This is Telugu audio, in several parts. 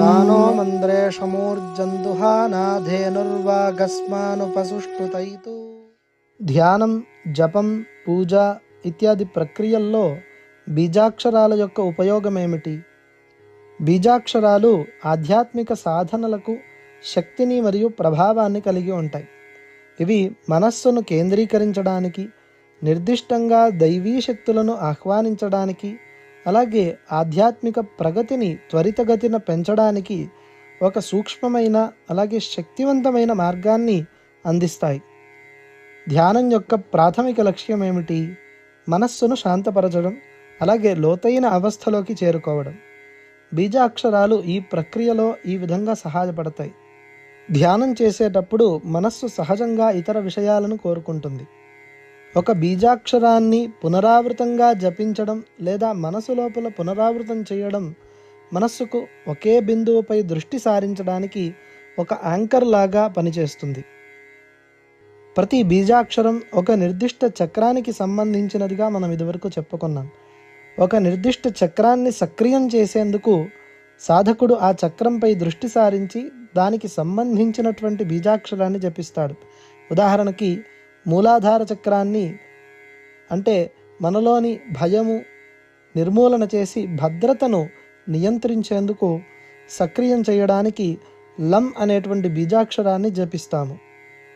సానో మంద్రేషమూర్జందుహానాధేనుర్వాగస్మానుపసుష్టుతైతు ధ్యానం జపం పూజ ఇత్యాది ప్రక్రియల్లో బీజాక్షరాల యొక్క ఉపయోగం ఏమిటి బీజాక్షరాలు ఆధ్యాత్మిక సాధనలకు శక్తిని మరియు ప్రభావాన్ని కలిగి ఉంటాయి. ఇవి మనస్సును కేంద్రీకరించడానికి నిర్దిష్టంగా దైవీ శక్తులను ఆహ్వానించడానికి అలాగే ఆధ్యాత్మిక ప్రగతిని త్వరితగతిన పెంచడానికి ఒక సూక్ష్మమైన అలాగే శక్తివంతమైన మార్గాన్ని అందిస్తాయి. ధ్యానం యొక్క ప్రాథమిక లక్ష్యం ఏమిటి? మనస్సును శాంతపరచడం అలాగే లోతైన అవస్థలోకి చేరుకోవడం. బీజాక్షరాలు ఈ ప్రక్రియలో ఈ విధంగా సహాయపడతాయి. ధ్యానం చేసేటప్పుడు మనస్సు సహజంగా ఇతర విషయాలను కోరుకుంటుంది. ఒక బీజాక్షరాన్ని పునరావృతంగా జపించడం లేదా మనసు లోపల పునరావృతం చేయడం మనస్సుకు ఒకే బిందువుపై దృష్టి సారించడానికి ఒక యాంకర్ లాగా పనిచేస్తుంది. ప్రతి బీజాక్షరం ఒక నిర్దిష్ట చక్రానికి సంబంధించినదిగా మనం ఇదివరకు చెప్పుకున్నాం. ఒక నిర్దిష్ట చక్రాన్ని సక్రియం చేసేందుకు సాధకుడు ఆ చక్రంపై దృష్టి సారించి దానికి సంబంధించినటువంటి బీజాక్షరాన్ని జపిస్తాడు. ఉదాహరణకి మూలాధార చక్రాన్ని అంటే మనలోని భయము నిర్మూలన చేసి భద్రతను నియంత్రించేందుకు సక్రియం చేయడానికి లం అనేటువంటి బీజాక్షరాన్ని జపిస్తాము.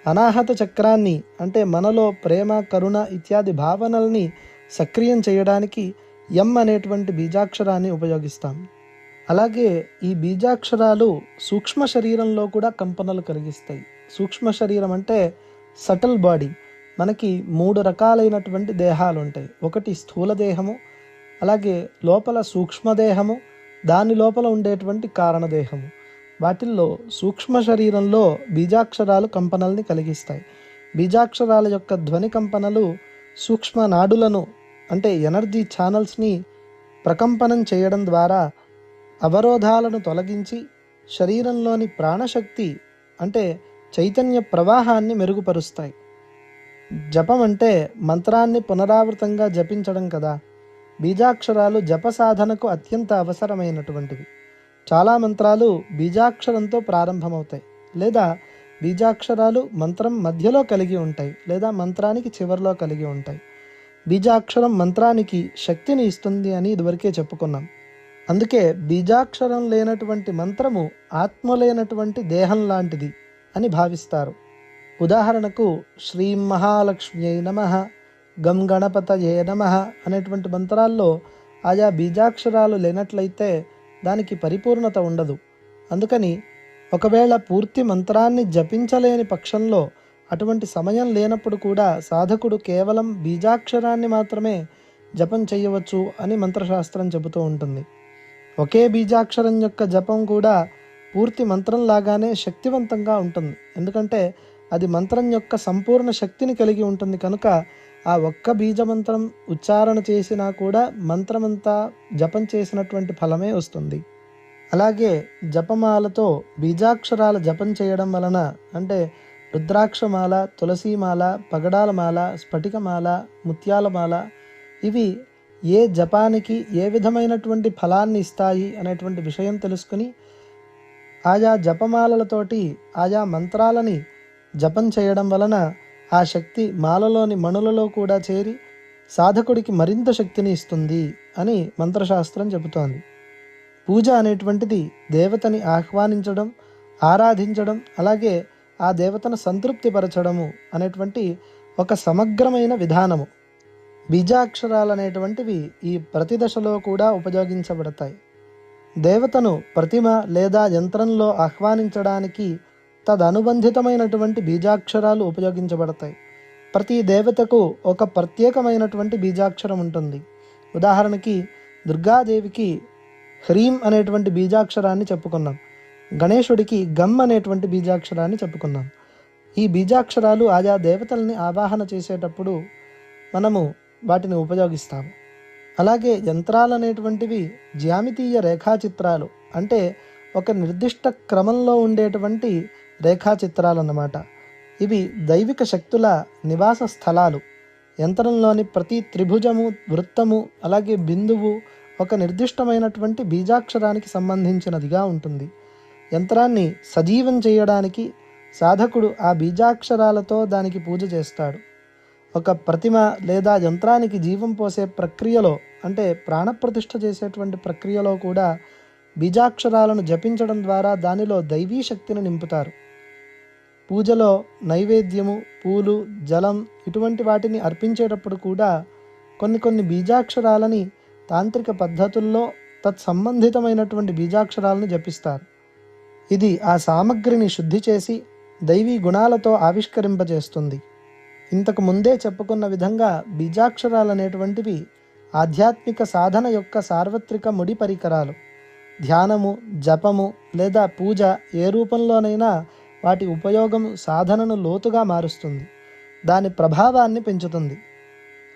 అనాహత చక్రాన్ని అంటే మనలో ప్రేమ కరుణ ఇత్యాది భావనల్ని సక్రియం చేయడానికి ఎం అనేటువంటి బీజాక్షరాన్ని ఉపయోగిస్తాం. అలాగే ఈ బీజాక్షరాలు సూక్ష్మ శరీరంలో కూడా కంపనలు కలిగిస్తాయి. సూక్ష్మ శరీరం అంటే సటల్ బాడీ. మనకి మూడు రకాలైనటువంటి దేహాలు ఉంటాయి ఒకటి స్థూల దేహము అలాగే లోపల సూక్ష్మదేహము దాని లోపల ఉండేటువంటి కారణదేహము వాటిల్లో సూక్ష్మ శరీరంలో బీజాక్షరాలు కంపనల్ని కలిగిస్తాయి. బీజాక్షరాల యొక్క ధ్వని కంపనలు సూక్ష్మ నాడులను అంటే ఎనర్జీ ఛానల్స్ని ప్రకంపనం చేయడం ద్వారా అవరోధాలను తొలగించి శరీరంలోని ప్రాణశక్తి అంటే చైతన్య ప్రవాహాన్ని మెరుగుపరుస్తాయి. జపం అంటే మంత్రాన్ని పునరావృతంగా జపించడం కదా. బీజాక్షరాలు జప సాధనకు అత్యంత అవసరమైనటువంటివి. చాలా మంత్రాలు బీజాక్షరంతో ప్రారంభమవుతాయి. లేదా బీజాక్షరాలు మంత్రం మధ్యలో కలిగి ఉంటాయి. లేదా మంత్రానికి చివరిలో కలిగి ఉంటాయి. బీజాక్షరం మంత్రానికి శక్తిని ఇస్తుంది అని ఇదివరకే చెప్పుకున్నాం. అందుకే బీజాక్షరం లేనటువంటి మంత్రము ఆత్మ లేనటువంటి దేహం లాంటిది. అని భావిస్తారు. ఉదాహరణకు శ్రీ మహాలక్ష్మ్యై నమ గం గణపతయే నమ అనేటువంటి మంత్రాల్లో ఆయా బీజాక్షరాలు లేనట్లయితే దానికి పరిపూర్ణత ఉండదు. అందుకని ఒకవేళ పూర్తి మంత్రాన్ని జపించలేని పక్షంలో అటువంటి సమయం లేనప్పుడు కూడా సాధకుడు కేవలం బీజాక్షరాన్ని మాత్రమే జపం చేయవచ్చు అని మంత్రశాస్త్రం చెబుతూ ఉంటుంది. ఒకే బీజాక్షరం యొక్క జపం కూడా పూర్తి మంత్రం లాగానే శక్తివంతంగా ఉంటుంది. ఎందుకంటే అది మంత్రం యొక్క సంపూర్ణ శక్తిని కలిగి ఉంటుంది. కనుక ఆ ఒక్క బీజమంత్రం ఉచ్చారణ చేసినా కూడా మంత్రమంతా జపం చేసినటువంటి ఫలమే వస్తుంది. అలాగే జపమాలతో బీజాక్షరాల జపం చేయడం వలన అంటే రుద్రాక్షమాల తులసీమాల పగడాలమాల స్ఫటికమాల ముత్యాలమాల ఇవి ఏ జపానికి ఏ విధమైనటువంటి ఫలాన్ని ఇస్తాయి అనేటువంటి విషయం తెలుసుకుని ఆయా జపమాలలతోటి ఆయా మంత్రాలని జపం చేయడం వలన ఆ శక్తి మాలలోని మణులలో కూడా చేరి సాధకుడికి మరింత శక్తిని ఇస్తుంది అని మంత్రశాస్త్రం చెబుతోంది. పూజ అనేటువంటిది దేవతని ఆహ్వానించడం ఆరాధించడం అలాగే ఆ దేవతను సంతృప్తిపరచడము అనేటువంటి ఒక సమగ్రమైన విధానము. బీజాక్షరాలు అనేటువంటివి ఈ ప్రతి దశలో కూడా ఉపయోగించబడతాయి. దేవతను ప్రతిమ లేదా యంత్రంలో ఆహ్వానించడానికి తదనుబంధితమైనటువంటి బీజాక్షరాలు ఉపయోగించబడతాయి. ప్రతి దేవతకు ఒక ప్రత్యేకమైనటువంటి బీజాక్షరం ఉంటుంది. ఉదాహరణకి దుర్గాదేవికి హ్రీం అనేటువంటి బీజాక్షరాన్ని చెప్పుకున్నాం. గణేశుడికి గమ్ అనేటువంటి బీజాక్షరాన్ని చెప్పుకున్నాం. ఈ బీజాక్షరాలు ఆయా దేవతల్ని ఆవాహన చేసేటప్పుడు మనము వాటిని ఉపయోగిస్తాము. అలాగే యంత్రాలు అనేటువంటివి జ్యామితీయ రేఖాచిత్రాలు అంటే ఒక నిర్దిష్ట క్రమంలో ఉండేటువంటి రేఖాచిత్రాలు అన్నమాట ఇవి దైవిక శక్తుల నివాస స్థలాలు. యంత్రంలోని ప్రతి త్రిభుజము వృత్తము అలాగే బిందువు ఒక నిర్దిష్టమైనటువంటి బీజాక్షరానికి సంబంధించినదిగా ఉంటుంది. యంత్రాన్ని సజీవం చేయడానికి సాధకుడు ఆ బీజాక్షరాలతో దానికి పూజ చేస్తాడు. ఒక ప్రతిమ లేదా యంత్రానికి జీవం పోసే ప్రక్రియలో అంటే ప్రాణప్రతిష్ఠ చేసేటువంటి ప్రక్రియలో కూడా బీజాక్షరాలను జపించడం ద్వారా దానిలో దైవీ శక్తిని నింపుతారు. పూజలో నైవేద్యము పూలు జలం ఇటువంటి వాటిని అర్పించేటప్పుడు కూడా కొన్ని కొన్ని బీజాక్షరాలని తాంత్రిక పద్ధతుల్లో తత్సంబంధితమైనటువంటి బీజాక్షరాలను జపిస్తారు. ఇది ఆ సామగ్రిని శుద్ధి చేసి దైవీ గుణాలతో ఆవిష్కరింపజేస్తుంది. ఇంతకు ముందే చెప్పుకున్న విధంగా బీజాక్షరాలు అనేటువంటివి ఆధ్యాత్మిక సాధన యొక్క సార్వత్రిక ముడి పరికరాలు. ధ్యానము జపము లేదా పూజ ఏ రూపంలోనైనా వాటి ఉపయోగం సాధనను లోతుగా మారుస్తుంది. దాని ప్రభావాన్ని పెంచుతుంది.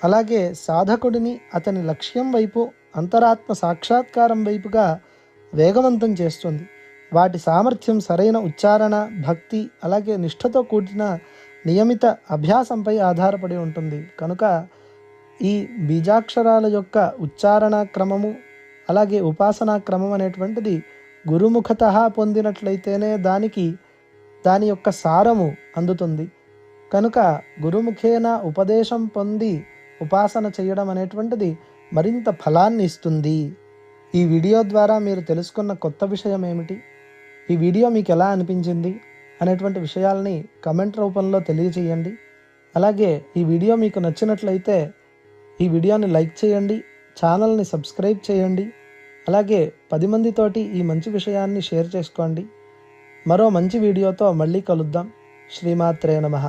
అలాగే సాధకుడిని అతని లక్ష్యం వైపు అంతరాత్మ సాక్షాత్కారం వైపుగా వేగవంతం చేస్తుంది. వాటి సామర్థ్యం సరైన ఉచ్చారణ భక్తి అలాగే నిష్ఠతో కూడిన నియమిత అభ్యాసంపై ఆధారపడి ఉంటుంది. కనుక ఈ బీజాక్షరాల యొక్క ఉచ్చారణ క్రమము అలాగే ఉపాసనా క్రమం అనేటువంటిది గురుముఖత పొందినట్లయితేనే దానికి దాని యొక్క సారము అందుతుంది. కనుక గురుముఖేన ఉపదేశం పొంది ఉపాసన చేయడం అనేటువంటిది మరింత ఫలాన్ని ఇస్తుంది. ఈ వీడియో ద్వారా మీరు తెలుసుకున్న కొత్త విషయం ఏమిటి? ఈ వీడియో మీకు ఎలా అనిపించింది? అనేటువంటి విషయాల్ని కమెంట్ రూపంలో తెలియచేయండి అలాగే ఈ వీడియో మీకు నచ్చినట్లయితే ఈ వీడియోని లైక్ చేయండి ఛానల్ని సబ్స్క్రైబ్ చేయండి అలాగే పది మందితోటి ఈ మంచి విషయాన్ని షేర్ చేసుకోండి. మరో మంచి వీడియోతో మళ్ళీ కలుద్దాం. శ్రీమాత్రే నమః.